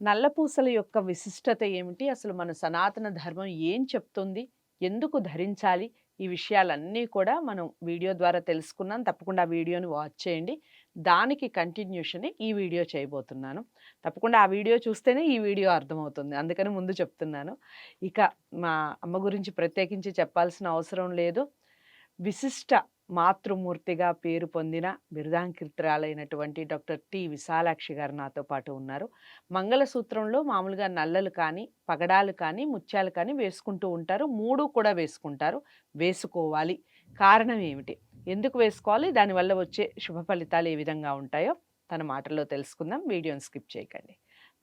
నల్లపూసల యొక్క విశిష్టత ఏమిటి? అసలు మన సనాతన ధర్మం ఏం చెప్తుంది? ఎందుకు ధరించాలి? ఈ విషయాలన్నీ కూడా మనం వీడియో ద్వారా తెలుసుకున్నాం. తప్పకుండా ఆ వీడియోని వాచ్ చేయండి. దానికి కంటిన్యూషన్ ఈ వీడియో చేయబోతున్నాను. తప్పకుండా ఆ వీడియో చూస్తేనే ఈ వీడియో అర్థమవుతుంది. అందుకని ముందు చెప్తున్నాను. ఇక మా అమ్మ గురించి ప్రత్యేకించి చెప్పాల్సిన అవసరం లేదు. విశిష్ట మాతృమూర్తిగా పేరు పొందిన బిరుదాంకితురాలైనటువంటి డాక్టర్ టి. విశాలాక్షి గారు నాతో పాటు ఉన్నారు. మంగళసూత్రంలో మామూలుగా నల్లలు కానీ పగడాలు కానీ ముత్యాలు కానీ వేసుకుంటూ ఉంటారు. మూడు కూడా వేసుకుంటారు. వేసుకోవాలి. కారణం ఏమిటి? ఎందుకు వేసుకోవాలి? దానివల్ల వచ్చే శుభ ఫలితాలు ఏ విధంగా ఉంటాయో తన మాటల్లో తెలుసుకుందాం. వీడియోని స్కిప్ చేయకండి.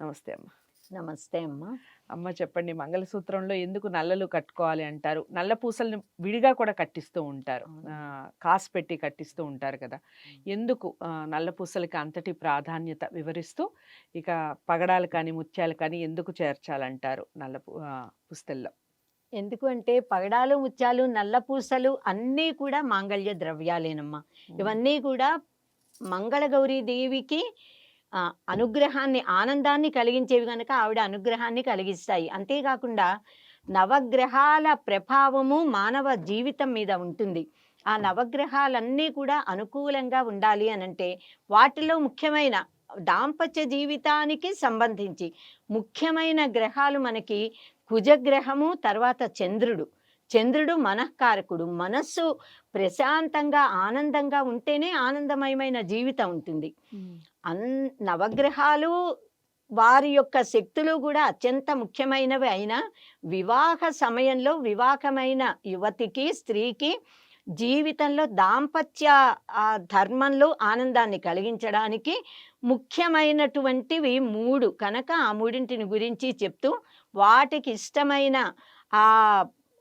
నమస్తే అమ్మ. నమస్తే అమ్మా. అమ్మ చెప్పండి మంగళసూత్రంలో ఎందుకు నల్లలు కట్టుకోవాలి అంటారు? నల్ల పూసల్ని విడిగా కూడా కట్టిస్తూ ఉంటారు. కాసు పెట్టి కట్టిస్తూ ఉంటారు కదా. ఎందుకు నల్ల పూసలకి అంతటి ప్రాధాన్యత వివరిస్తూ ఇక పగడాలు కానీ ముత్యాలు కానీ ఎందుకు చేర్చాలంటారు నల్ల పుస్తల్లో? ఎందుకు అంటే పగడాలు ముత్యాలు నల్ల పూసలు అన్నీ కూడా మాంగళ్య ద్రవ్యాలేనమ్మా. ఇవన్నీ కూడా మంగళగౌరీ దేవికి అనుగ్రహాన్ని ఆనందాన్ని కలిగించేవి కనుక ఆవిడ అనుగ్రహాన్ని కలిగిస్తాయి. అంతేకాకుండా నవగ్రహాల ప్రభావము మానవ జీవితం మీద ఉంటుంది. ఆ నవగ్రహాలన్నీ కూడా అనుకూలంగా ఉండాలి అని అంటే వాటిలో ముఖ్యమైన దాంపత్య జీవితానికి సంబంధించి ముఖ్యమైన గ్రహాలు మనకి కుజగ్రహము తర్వాత చంద్రుడు. చంద్రుడు మనఃకారకుడు. మనస్సు ప్రశాంతంగా ఆనందంగా ఉంటేనే ఆనందమయమైన జీవితం ఉంటుంది. అన్ నవగ్రహాలు వారి యొక్క శక్తులు కూడా అత్యంత ముఖ్యమైనవి అయినా వివాహ సమయంలో వివాహమైన యువతికి స్త్రీకి జీవితంలో దాంపత్య ధర్మంలో ఆనందాన్ని కలిగించడానికి ముఖ్యమైనటువంటివి మూడు. కనుక ఆ మూడింటిని గురించి చెప్తూ వాటికి ఇష్టమైన ఆ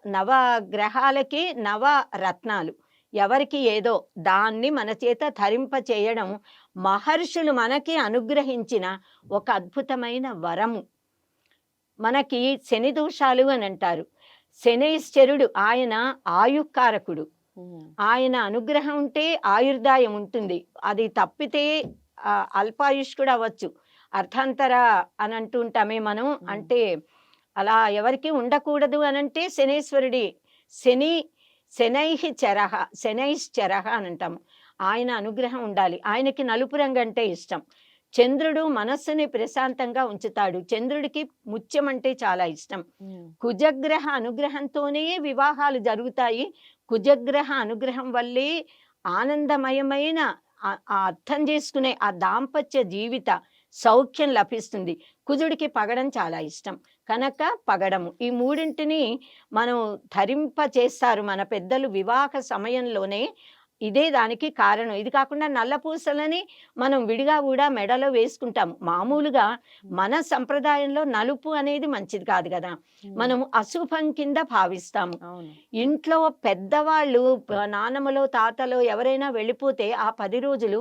నవ గ్రహాలకి నవ రత్నాలు. ఎవరికి ఏదో దాన్ని మన చేత ధరింప చేయడం మహర్షులు మనకి అనుగ్రహించిన ఒక అద్భుతమైన వరము. మనకి శని దోషాలు అని అంటారు. శనైశ్చరుడు ఆయన ఆయుకారకుడు ఆయన అనుగ్రహం ఉంటే ఆయుర్దాయం ఉంటుంది. అది తప్పితే ఆ, అల్పాయుష్కుడు అవ్వచ్చు. అర్థాంతర అని అంటూ ఉంటామే మనం. అంటే అలా ఎవరికి ఉండకూడదు అని అంటే శనేశ్వరుడి శని శనైహి చరహ శనైశ్చరహ అని అంటాము ఆయన అనుగ్రహం ఉండాలి. ఆయనకి నలుపు రంగు అంటే ఇష్టం. చంద్రుడు మనస్సుని ప్రశాంతంగా ఉంచుతాడు. చంద్రుడికి ముత్యం అంటే చాలా ఇష్టం. కుజగ్రహ అనుగ్రహంతోనే వివాహాలు జరుగుతాయి. కుజగ్రహ అనుగ్రహం వల్లే ఆనందమయమైన అర్థం చేసుకునే ఆ దాంపత్య జీవిత సౌఖ్యం లభిస్తుంది. కుజుడికి పగడం చాలా ఇష్టం. కనుక పగడము. ఈ మూడింటిని మనం ధరింప చేస్తారు మన పెద్దలు వివాహ సమయంలోనే. ఇదే దానికి కారణం. ఇది కాకుండా నల్ల పూసలని మనం విడిగా కూడా మెడలో వేసుకుంటాము మామూలుగా మన సంప్రదాయంలో నలుపు అనేది మంచిది కాదు కదా. మనం అశుభం కింద భావిస్తాము. ఇంట్లో పెద్దవాళ్ళు నానమ్మలో తాతలో ఎవరైనా వెళ్ళిపోతే ఆ పది రోజులు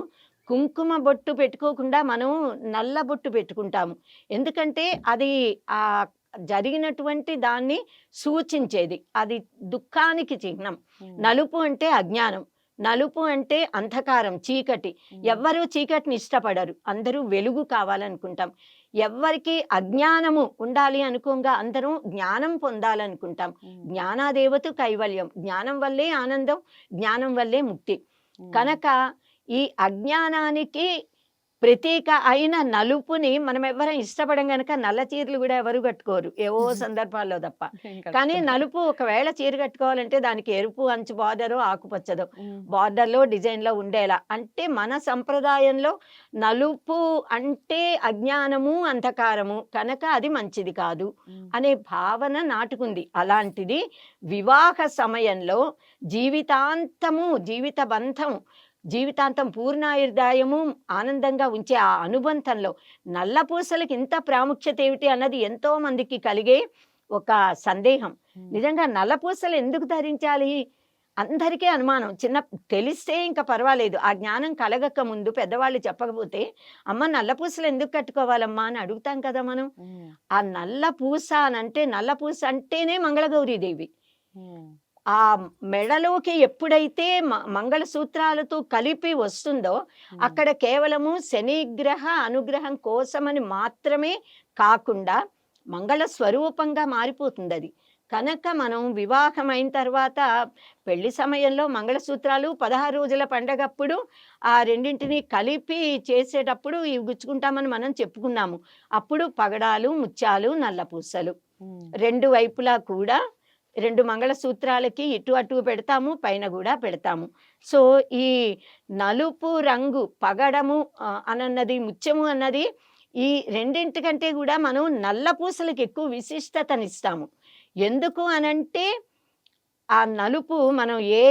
కుంకుమ బొట్టు పెట్టుకోకుండా మనం నల్ల బొట్టు పెట్టుకుంటాము. ఎందుకంటే అది ఆ జరిగినటువంటి దాన్ని సూచించేది. అది దుఃఖానికి చిహ్నం. నలుపు అంటే అజ్ఞానం. నలుపు అంటే అంధకారం చీకటి. ఎవ్వరూ చీకటిని ఇష్టపడరు. అందరూ వెలుగు కావాలనుకుంటాం. ఎవ్వరికి అజ్ఞానము ఉండాలి అనుకోగా అందరూ జ్ఞానం పొందాలనుకుంటాం. జ్ఞానాదేవత కైవల్యం. జ్ఞానం వల్లే ఆనందం జ్ఞానం వల్లే ముక్తి. కనుక ఈ అజ్ఞానానికి ప్రతీక అయిన నలుపుని మనం ఎవరైనా ఇష్టపడం గనక నల్ల చీరలు కూడా ఎవరు కట్టుకోరు. ఏవో సందర్భాల్లో తప్ప. కానీ నలుపు ఒకవేళ చీర కట్టుకోవాలంటే దానికి ఎరుపు అంచు బార్డరో ఆకుపచ్చదో బార్డర్లో డిజైన్లో ఉండేలా. అంటే మన సంప్రదాయంలో నలుపు అంటే అజ్ఞానము అంధకారము. కనుక అది మంచిది కాదు అనే భావన నాటుకుంది. అలాంటిది వివాహ సమయంలో జీవితాంతము జీవిత బంధం జీవితాంతం పూర్ణాయుర్దాయము ఆనందంగా ఉంచే ఆ అనుబంధంలో నల్ల పూసలకి ఇంత ప్రాముఖ్యత ఏమిటి అన్నది ఎంతో మందికి కలిగే ఒక సందేహం. నిజంగా నల్ల పూసలు ఎందుకు ధరించాలి? అందరికీ అనుమానం. చిన్న తెలిస్తే ఇంకా పర్వాలేదు. ఆ జ్ఞానం కలగక ముందు పెద్దవాళ్ళు చెప్పకపోతే అమ్మ నల్ల పూసలు ఎందుకు కట్టుకోవాలమ్మా? అని అడుగుతాం కదా మనం. ఆ నల్ల పూస అని అంటే నల్ల పూస అంటేనే మంగళగౌరీదేవి. ఆ మెడలోకి ఎప్పుడైతే మ- మంగళసూత్రాలతో కలిపి వస్తుందో అక్కడ కేవలము శనిగ్రహ అనుగ్రహం కోసమని మాత్రమే కాకుండా మంగళ స్వరూపంగా మారిపోతుంది అది కనుక మనం వివాహం అయిన తర్వాత పెళ్ళి సమయంలో మంగళసూత్రాలు పదహారు రోజుల పండగప్పుడు ఆ రెండింటిని కలిపి చేసేటప్పుడు ఇవి గుచ్చుకుంటామని మనం చెప్పుకున్నాము. అప్పుడు పగడాలు ముత్యాలు నల్లపూసలు. రెండు వైపులా కూడా రెండు మంగళసూత్రాలకి ఇటు అటు పెడతాము పైన కూడా పెడతాము. సో ఈ నలుపు రంగు పగడము అనన్నది ముత్యము అన్నది ఈ రెండింటికంటే కూడా మనం నల్ల పూసలకు ఎక్కువ విశిష్టతనిస్తాము. ఎందుకు అనంటే ఆ నలుపు మనం ఏ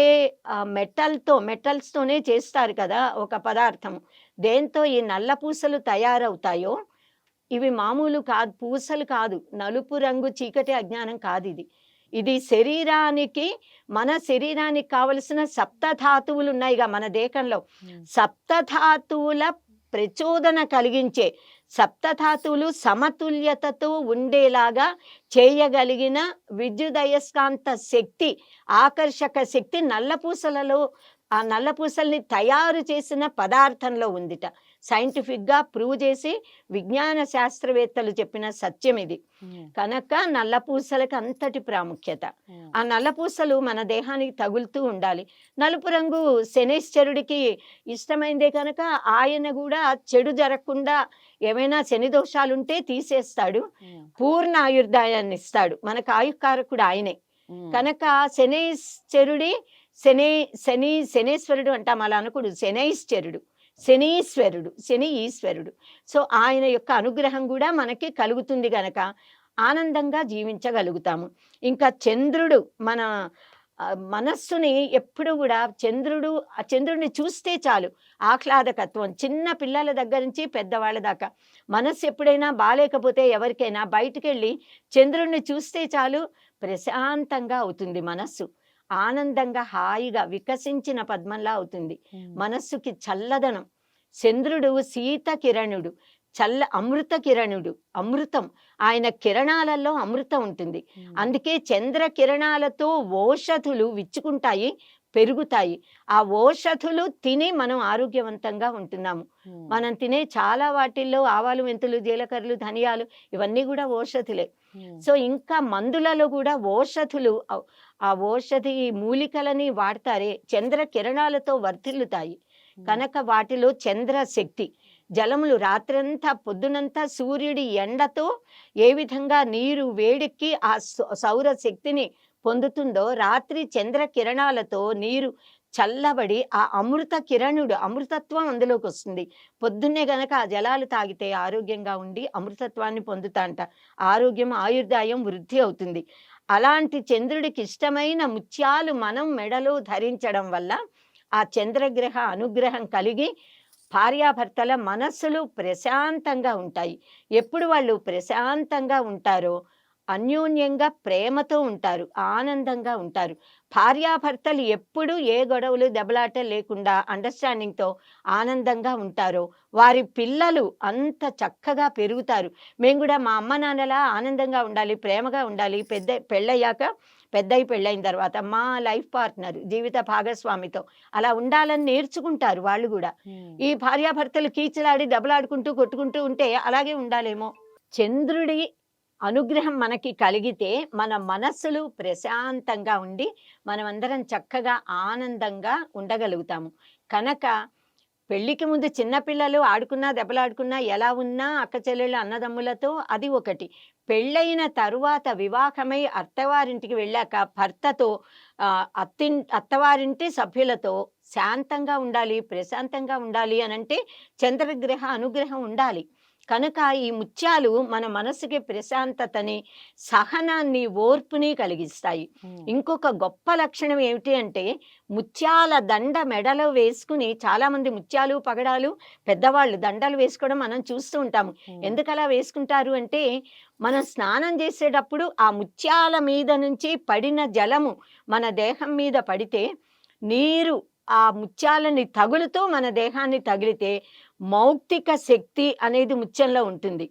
మెటల్తో మెటల్స్తోనే చేస్తారు కదా ఒక పదార్థం దేంతో ఈ నల్ల పూసలు తయారవుతాయో ఇవి మామూలు కాదు పూసలు కాదు. నలుపు రంగు చీకటి అజ్ఞానం కాదు ఇది. ఇది శరీరానికి మన శరీరానికి కావలసిన సప్తధాతువులు ఉన్నాయిగా మన దేహంలో ఉమ్. సప్తధాతువుల ప్రచోదన కలిగించే సప్తధాతువులు సమతుల్యతతో ఉండేలాగా చేయగలిగిన విద్యుదయస్కాంత శక్తి ఆకర్షక శక్తి నల్లపూసలలో ఆ నల్లపూసల్ని తయారు చేసిన పదార్థంలో ఉందిట సైంటిఫిక్గా ప్రూవ్ చేసి విజ్ఞాన శాస్త్రవేత్తలు చెప్పిన సత్యం ఇది. కనుక నల్లపూసలకు అంతటి ప్రాముఖ్యత. ఆ నల్లపూసలు మన దేహానికి తగులుతూ ఉండాలి నలుపు రంగు శనేశ్వరుడికి ఇష్టమైందే కనుక ఆయన కూడా చెడు జరగకుండా ఏమైనా శని దోషాలుంటే తీసేస్తాడు. పూర్ణ ఆయుర్దాయాన్ని ఇస్తాడు మనకు ఆయుకారకుడు ఆయనే. కనుక శనేశ్వరుడి శని శని శనేశ్వరుడు అంటాం అలా అనకుడు శనైశ్వరుడు శనీశ్వరుడు శని ఈశ్వరుడు సో ఆయన యొక్క అనుగ్రహం కూడా మనకి కలుగుతుంది గనక ఆనందంగా జీవించగలుగుతాము. ఇంకా చంద్రుడు మన మనస్సుని ఎప్పుడు కూడా చంద్రుడు ఆ చంద్రుడిని చూస్తే చాలు ఆహ్లాదకత్వం. చిన్న పిల్లల దగ్గర నుంచి పెద్దవాళ్ళ దాకా. మనస్సు ఎప్పుడైనా బాగాలేకపోతే ఎవరికైనా బయటికి వెళ్ళి చంద్రుడిని చూస్తే చాలు ప్రశాంతంగా అవుతుంది మనస్సు. ఆనందంగా హాయిగా వికసించిన పద్మంలా అవుతుంది. మనస్సుకి చల్లదనం. చంద్రుడు శీత కిరణుడు చల్ల అమృత కిరణుడు అమృతం. ఆయన కిరణాలలో అమృతం ఉంటుంది. అందుకే చంద్ర కిరణాలతో ఓషధులు విచ్చుకుంటాయి. పెరుగుతాయి. ఆ ఓషధులు తిని మనం ఆరోగ్యవంతంగా ఉంటున్నాము. మనం తినే చాలా వాటిల్లో ఆవాలు మెంతులు జీలకర్రలు ధనియాలు ఇవన్నీ కూడా ఓషధులే. ఉమ్. సో ఇంకా మందులలో కూడా ఓషధులు ఆ- ఓషధి మూలికలని వాడతారే చంద్ర కిరణాలతో వర్ధిల్లుతాయి. కనుక వాటిలో చంద్ర శక్తి జలములు రాత్రంతా పొద్దునంతా సూర్యుడి ఎండతో ఏ విధంగా నీరు వేడెక్కి ఆ సౌర శక్తిని పొందుతుందో రాత్రి చంద్ర కిరణాలతో నీరు చల్లబడి ఆ అమృత కిరణుడు అమృతత్వం అందులోకి వస్తుంది. పొద్దున్నే గనక ఆ జలాలు తాగితే ఆరోగ్యంగా ఉండి అమృతత్వాన్ని పొందుతాంట ఆరోగ్యం ఆయుర్దాయం వృద్ధి అవుతుంది. అలాంటి చంద్రుడికి ఇష్టమైన ముత్యాలు మనం మెడలో ధరించడం వల్ల ఆ చంద్రగ్రహ అనుగ్రహం కలిగి భార్యాభర్తల మనస్సులు ప్రశాంతంగా ఉంటాయి. ఎప్పుడు వాళ్ళు ప్రశాంతంగా ఉంటారో అన్యోన్యంగా ప్రేమతో ఉంటారు ఆనందంగా ఉంటారు. భార్యాభర్తలు ఎప్పుడు ఏ గొడవలు దెబ్బలాట లేకుండా అండర్స్టాండింగ్తో ఆనందంగా ఉంటారో వారి పిల్లలు అంత చక్కగా పెరుగుతారు. మేము కూడా మా అమ్మ నాన్నలా ఆనందంగా ఉండాలి ప్రేమగా ఉండాలి. పెద్ద పెళ్ళయ్యాక పెద్దయి పెళ్ళైన తర్వాత మా లైఫ్ పార్ట్నర్ జీవిత భాగస్వామితో అలా ఉండాలని నేర్చుకుంటారు వాళ్ళు కూడా. ఈ భార్యాభర్తలు కీచులాడి దెబ్బలాడుకుంటూ కొట్టుకుంటూ ఉంటే అలాగే ఉండాలేమో. చంద్రుడి అనుగ్రహం మనకి కలిగితే మన మనస్సులు ప్రశాంతంగా ఉండి మనమందరం చక్కగా ఆనందంగా ఉండగలుగుతాము. కనుక పెళ్ళికి ముందు చిన్నపిల్లలు ఆడుకున్నా దెబ్బలాడుకున్నా ఎలా ఉన్నా అక్క చెల్లెళ్ళు అన్నదమ్ములతో అది ఒకటి. పెళ్ళైన తరువాత వివాహమై అత్తవారింటికి వెళ్ళాక భర్తతో అత్తి అత్తవారింటి సభ్యులతో శాంతంగా ఉండాలి ప్రశాంతంగా ఉండాలి అని అంటే చంద్రగ్రహ అనుగ్రహం ఉండాలి. కనుక ఈ ముత్యాలు మన మనసుకి ప్రశాంతతని సహనాన్ని ఓర్పుని కలిగిస్తాయి. ఇంకొక గొప్ప లక్షణం ఏమిటి అంటే ముత్యాల దండ మెడలో వేసుకుని చాలా మంది ముత్యాలు పగడాలు పెద్దవాళ్ళు దండలు వేసుకోవడం మనం చూస్తూ ఉంటాము ఉమ్. ఎందుకు అలా వేసుకుంటారు అంటే మనం స్నానం చేసేటప్పుడు ఆ ముత్యాల మీద నుంచి పడిన జలము మన దేహం మీద పడితే నీరు ఆ ముత్యాలని తగులుతూ మన దేహాన్ని తగిలితే మౌక్తిక శక్తి అనేది ముత్యంలో ఉంటుంది.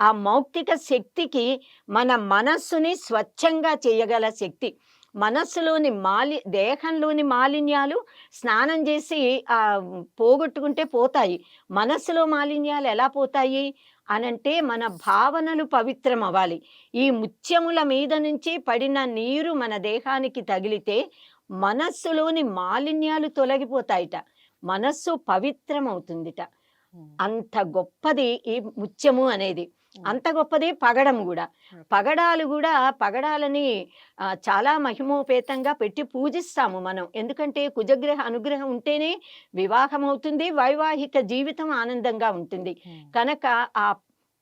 ఆ మౌక్తిక శక్తికి మన మనస్సుని స్వచ్ఛంగా చేయగల శక్తి. మనస్సులోని మాలి దేహంలోని మాలిన్యాలు స్నానం చేసి పోగొట్టుకుంటే పోతాయి. మనస్సులో మాలిన్యాలు ఎలా పోతాయి? అనంటే మన భావనలు పవిత్రం అవ్వాలి ఈ ముత్యముల మీద నుంచి పడిన నీరు మన దేహానికి తగిలితే మనస్సులోని మాలిన్యాలు తొలగిపోతాయిట. మనస్సు పవిత్రం అవుతుందిట అంత గొప్పది ఈ ముత్యము అనేది. అంత గొప్పది పగడం కూడా పగడాలు కూడా పగడాలని చాలా మహిమోపేతంగా పెట్టి పూజిస్తాము మనం. ఎందుకంటే కుజగ్రహ అనుగ్రహం ఉంటేనే వివాహం అవుతుంది వైవాహిక జీవితం ఆనందంగా ఉంటుంది. కనుక ఆ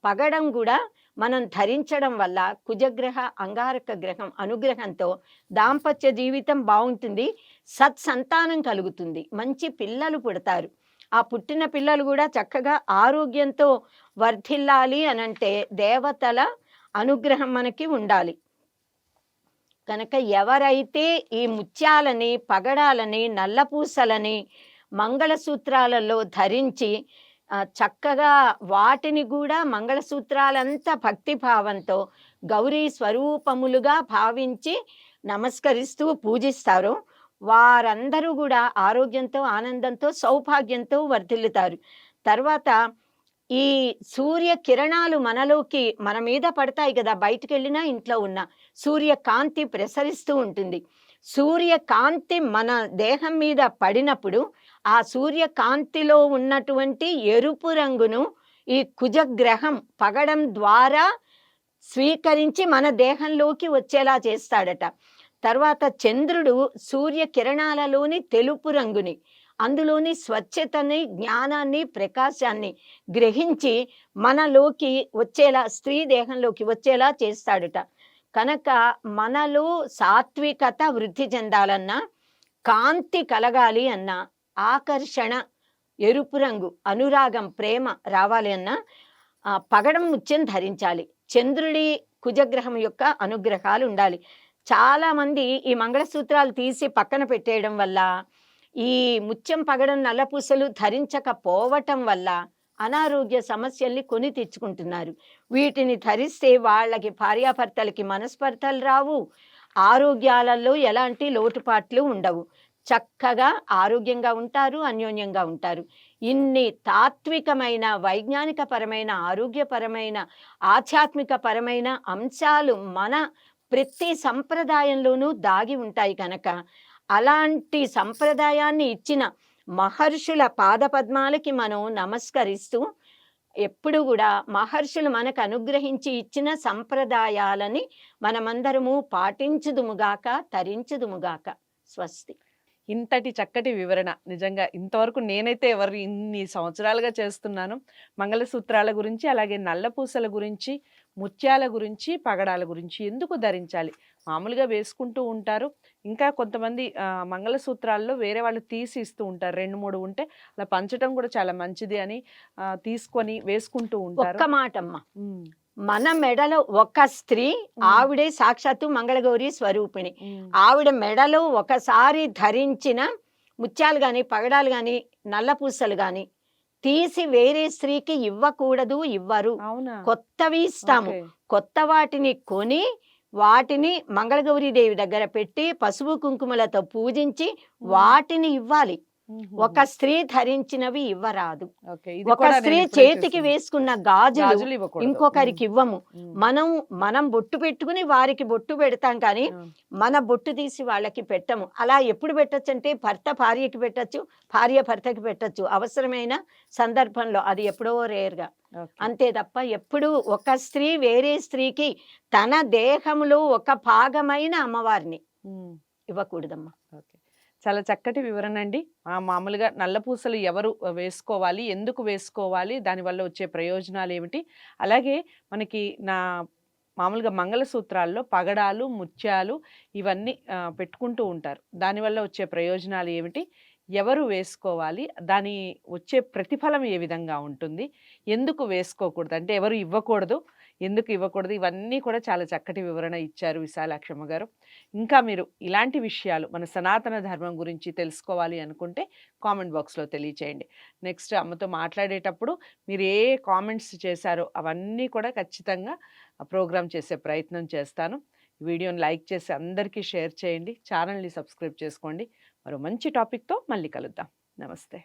పగడం కూడా మనం ధరించడం వల్ల కుజగ్రహ అంగారక గ్రహం అనుగ్రహంతో దాంపత్య జీవితం బాగుంటుంది సత్సంతానం కలుగుతుంది. మంచి పిల్లలు పుడతారు. ఆ పుట్టిన పిల్లలు కూడా చక్కగా ఆరోగ్యంతో వర్ధిల్లాలి అని అంటే దేవతల అనుగ్రహం మనకి ఉండాలి. కనుక ఎవరైతే ఈ ముత్యాలని పగడాలని నల్లపూసలని మంగళసూత్రాలలో ధరించి చక్కగా వాటిని కూడా మంగళసూత్రాలంతా భక్తిభావంతో గౌరీ స్వరూపములుగా భావించి నమస్కరిస్తూ పూజిస్తారు. వారందరూ కూడా ఆరోగ్యంతో ఆనందంతో సౌభాగ్యంతో వర్ధిల్లుతారు. తర్వాత ఈ సూర్య కిరణాలు మనలోకి మన మీద పడతాయి కదా బయటికి వెళ్ళినా ఇంట్లో ఉన్న. సూర్యకాంతి ప్రసరిస్తూ ఉంటుంది. సూర్యకాంతి మన దేహం మీద పడినప్పుడు ఆ సూర్యకాంతిలో ఉన్నటువంటి ఎరుపు రంగును ఈ కుజగ్రహం పగడం ద్వారా స్వీకరించి మన దేహంలోకి వచ్చేలా చేస్తాడట. తర్వాత చంద్రుడు సూర్య కిరణాలలోని తెలుపు రంగుని అందులోని స్వచ్ఛతని జ్ఞానాన్ని ప్రకాశాన్ని గ్రహించి మనలోకి వచ్చేలా స్త్రీ దేహంలోకి వచ్చేలా చేస్తాడట. కనుక మనలో సాత్వికత వృద్ధి చెందాలన్నా కాంతి కలగాలి అన్నా ఆకర్షణ ఎరుపు రంగు అనురాగం ప్రేమ రావాలి అన్నా పగడం ముత్యం ధరించాలి. చంద్రుడి కుజగ్రహం యొక్క అనుగ్రహాలు ఉండాలి. చాలామంది ఈ మంగళసూత్రాలు తీసి పక్కన పెట్టేయడం వల్ల ఈ ముత్యం పగడం నల్లపూసలు ధరించకపోవటం వల్ల అనారోగ్య సమస్యల్ని కొని తెచ్చుకుంటున్నారు వీటిని ధరిస్తే వాళ్ళకి భార్యాభర్తలకి మనస్పర్ధలు రావు ఆరోగ్యాలలో ఎలాంటి లోటుపాట్లు ఉండవు. చక్కగా ఆరోగ్యంగా ఉంటారు అన్యోన్యంగా ఉంటారు. ఇన్ని తాత్వికమైన వైజ్ఞానిక పరమైన ఆరోగ్యపరమైన ఆధ్యాత్మిక పరమైన అంశాలు మన ప్రతి సంప్రదాయంలోనూ దాగి ఉంటాయి కనుక. అలాంటి సంప్రదాయాన్ని ఇచ్చిన మహర్షుల పాదపద్మాలకి మనం నమస్కరిస్తూ ఎప్పుడు కూడా మహర్షులు మనకు అనుగ్రహించి ఇచ్చిన సంప్రదాయాలని మనమందరము పాటించుదుముగాక తరించుదుముగాక. స్వస్తి. ఇంతటి చక్కటి వివరణ. నిజంగా ఇంతవరకు నేనైతే ఎవరు ఇన్ని సంవత్సరాలుగా చేస్తున్నాను. మంగళసూత్రాల గురించి అలాగే నల్లపూసల గురించి ముత్యాల గురించి పగడాల గురించి ఎందుకు ధరించాలి? మామూలుగా వేసుకుంటూ ఉంటారు. ఇంకా కొంతమంది మంగళసూత్రాల్లో వేరే వాళ్ళు తీసి ఇస్తూ ఉంటారు. రెండు మూడు ఉంటే అలా పంచడం కూడా చాలా మంచిది అని తీసుకొని వేసుకుంటూ ఉంటారు. ఒక్క ఉమ్, మన మెడలో ఒక స్త్రీ ఆవిడే సాక్షాత్తు మంగళగౌరి స్వరూపిణి. ఆవిడ మెడలో ఒకసారి ధరించిన ముత్యాలు గాని పగడాలు గాని నల్లపూసలు గాని తీసి వేరే స్త్రీకి ఇవ్వకూడదు ఇవ్వరు కొత్తవి ఇస్తాము. కొత్త వాటిని కొని వాటిని మంగళగౌరి దేవి దగ్గర పెట్టి పసుపు కుంకుమలతో పూజించి వాటిని ఇవ్వాలి. ఒక స్త్రీ ధరించినవి ఇవ్వరాదు. ఒక స్త్రీ చేతికి. వేసుకున్న గాజులు. ఇంకొకరికి ఇవ్వము. మనం మనం బొట్టు పెట్టుకుని వారికి బొట్టు పెడతాం కానీ మన బొట్టు తీసి వాళ్ళకి పెట్టము. అలా ఎప్పుడు పెట్టచ్చు అంటే భర్త భార్యకి పెట్టచ్చు భార్య భర్తకి పెట్టచ్చు. అవసరమైన సందర్భంలో అది ఎప్పుడో రేర్గా. అంతే తప్ప ఎప్పుడు ఒక స్త్రీ వేరే స్త్రీకి తన దేహంలో ఒక భాగమైన అమ్మవారిని. ఇవ్వకూడదమ్మా. ఓకే. చాలా చక్కటి వివరణ అండి. మామూలుగా నల్ల పూసలు ఎవరు వేసుకోవాలి ఎందుకు వేసుకోవాలి దానివల్ల వచ్చే ప్రయోజనాలు ఏమిటి? అలాగే మనకి నా మామూలుగా మంగళసూత్రాల్లో పగడాలు ముత్యాలు ఇవన్నీ పెట్టుకుంటూ ఉంటారు. దానివల్ల వచ్చే ప్రయోజనాలు ఏమిటి? ఎవరు వేసుకోవాలి? దాని వచ్చే ప్రతిఫలం ఏ విధంగా ఉంటుంది? ఎందుకు వేసుకోకూడదు? అంటే ఎవరు ఇవ్వకూడదు ఎందుకు ఇవ్వకూడదు? ఇవన్నీ కూడా చాలా చక్కటి వివరణ ఇచ్చారు విశాలాక్షమ్మ గారు. ఇంకా మీరు ఇలాంటి విషయాలు మన సనాతన ధర్మం గురించి తెలుసుకోవాలి అనుకుంటే కామెంట్ బాక్స్లో తెలియచేయండి. నెక్స్ట్ అమ్మతో మాట్లాడేటప్పుడు మీరు ఏ కామెంట్స్ చేశారో అవన్నీ కూడా ఖచ్చితంగా ప్రోగ్రామ్ చేసే ప్రయత్నం చేస్తాను. వీడియోని లైక్ చేసి అందరికీ షేర్ చేయండి. ఛానల్ని సబ్స్క్రైబ్ చేసుకోండి. మరో మంచి టాపిక్తో మళ్ళీ కలుద్దాం. నమస్తే.